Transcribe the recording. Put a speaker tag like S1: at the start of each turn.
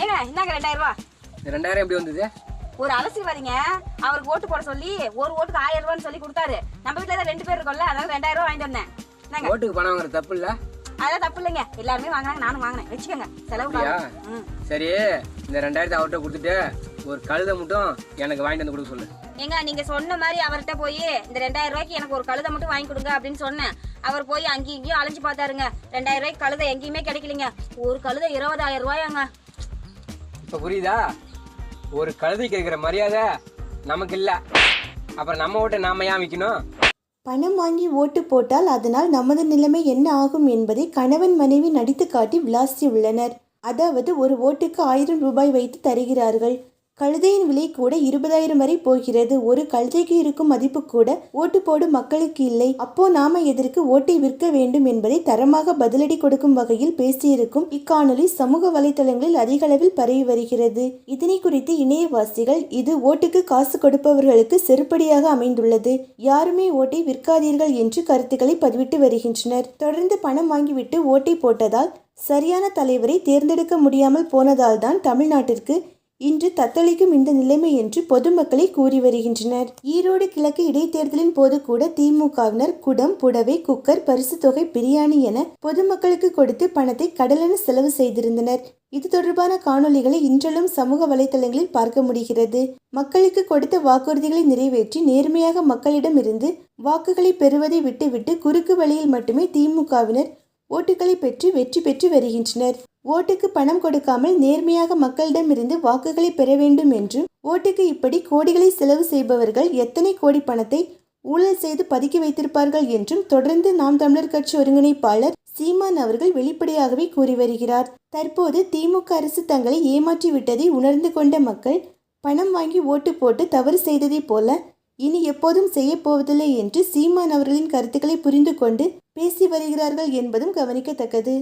S1: ஏங்க இந்தாங்க ரெண்டாயிரம் ரூபா.
S2: ரெண்டாயிரம் எப்படி வந்தது?
S1: ஒரு அரசியல்வாதிங்க அவருக்கு ஓட்டு போட சொல்லி ஒரு ஓட்டுக்கு ஆயிரம் ரூபான்னு சொல்லி கொடுத்தாரு. நம்ம வீட்டுல தான் ரெண்டு பேர் இருக்கோம்ல அதனால ரெண்டாயிரம் ரூபா வாங்கிட்டு வந்தேன்.
S2: ஓட்டுக்கு பணம் வாங்குற தப்பு இல்ல?
S1: அதெல்லாம் தப்பு இல்லைங்க. எல்லாருமே வாங்கினாங்க நானும் வாங்கினேன். வச்சுக்கோங்க செலவு
S2: சரி இந்த ரெண்டாயிரத்தை அவர்கிட்ட கொடுத்துட்டு ஒரு கழுதை மட்டும் எனக்கு வாங்கிட்டு வந்து கொடுக்க சொல்லு.
S1: ஏங்க நீங்க சொன்ன மாதிரி அவர்கிட்ட போய் இந்த ரெண்டாயிரம் ரூபாய்க்கு எனக்கு ஒரு கழுதை மட்டும் வாங்கி கொடுங்க அப்படின்னு சொன்னேன். அவர் போய் அங்கேயும் இங்கேயும் அலைஞ்சு பார்த்தாருங்க. ரெண்டாயிரம் ரூபாய்க்கு கழுதை எங்கேயுமே கிடைக்கலங்க. ஒரு கழுதை இருபதாயிரம் ரூபாயாங்க.
S2: இப்போ புரியுதா? ஒரு கழுதைக்கு இருக்கிற மரியாதை நமக்கு இல்லை. அப்புறம் நம்ம ஓட்டை நாம ஏன் விற்கணும்
S3: பணம் வாங்கி ஓட்டு போட்டால் அதனால் நமது நிலைமை என்ன ஆகும் என்பதை கணவன் மனைவி நடித்து காட்டி விளாசியுள்ளனர். அதாவது ஒரு ஓட்டுக்கு ஆயிரம் ரூபாய் வைத்து தருகிறார்கள். கழுதையின் விலை கூட இருபதாயிரம் வரை போகிறது. ஒரு கழுதைக்கு இருக்கும் மதிப்பு கூட ஓட்டு போடும் மக்களுக்கு இல்லை. அப்போ நாம எதற்கு ஓட்டை விற்க வேண்டும் என்பதை தரமாக பதிலடி கொடுக்கும் வகையில் பேசியிருக்கும் இக்காணொலி சமூக வலைதளங்களில் அதிக அளவில் பரவி வருகிறது. இதனை குறித்து இணையவாசிகள் இது ஓட்டுக்கு காசு கொடுப்பவர்களுக்கு செருப்படியாக அமைந்துள்ளது. யாருமே ஓட்டை விற்காதீர்கள் என்று கருத்துக்களை பதிவிட்டு வருகின்றனர். தொடர்ந்து பணம் வாங்கிவிட்டு ஓட்டை போட்டதால் சரியான தலைவரை தேர்ந்தெடுக்க முடியாமல் போனதால் தான் தமிழ்நாட்டிற்கு இன்று தத்தளிக்கும் இந்த நிலைமை என்று பொதுமக்களை கூறி வருகின்றனர். ஈரோடு கிழக்கு இடைத்தேர்தலின் போது கூட திமுகவினர் குடம் புடவை குக்கர் பரிசு தொகை பிரியாணி என பொதுமக்களுக்கு கொடுத்து பணத்தை கடலென செலவு செய்திருந்தனர். இது தொடர்பான காணொளிகளை இன்றளவும் சமூக வலைதளங்களில் பார்க்க முடிகிறது. மக்களுக்கு கொடுத்த வாக்குறுதிகளை நிறைவேற்றி நேர்மையாக மக்களிடமிருந்து வாக்குகளை பெறுவதை விட்டுவிட்டு குறுக்கு வழியில் மட்டுமே திமுகவினர் ஓட்டுகளை பெற்று வெற்றி பெற்று வருகின்றனர். ஓட்டுக்கு பணம் கொடுக்காமல் நேர்மையாக மக்களிடம் இருந்து வாக்குகளை பெற வேண்டும் என்றும் ஓட்டுக்கு இப்படி கோடிகளை செலவு செய்பவர்கள் எத்தனை கோடி பணத்தை ஊழல் செய்து பதுக்கி வைத்திருப்பார்கள் என்றும் தொடர்ந்து நாம் தமிழர் கட்சி ஒருங்கிணைப்பாளர் சீமான் அவர்கள் வெளிப்படையாகவே கூறி வருகிறார். தற்போது திமுக அரசு தங்களை ஏமாற்றி விட்டதை உணர்ந்து கொண்ட மக்கள் பணம் வாங்கி ஓட்டு போட்டு தவறு செய்ததைப் போல இனி எப்போதும் செய்யப் போவதில்லை என்று சீமான் அவர்களின் கருத்துக்களை புரிந்து கொண்டு பேசி வருகிறார்கள் என்பதும் கவனிக்கத்தக்கது.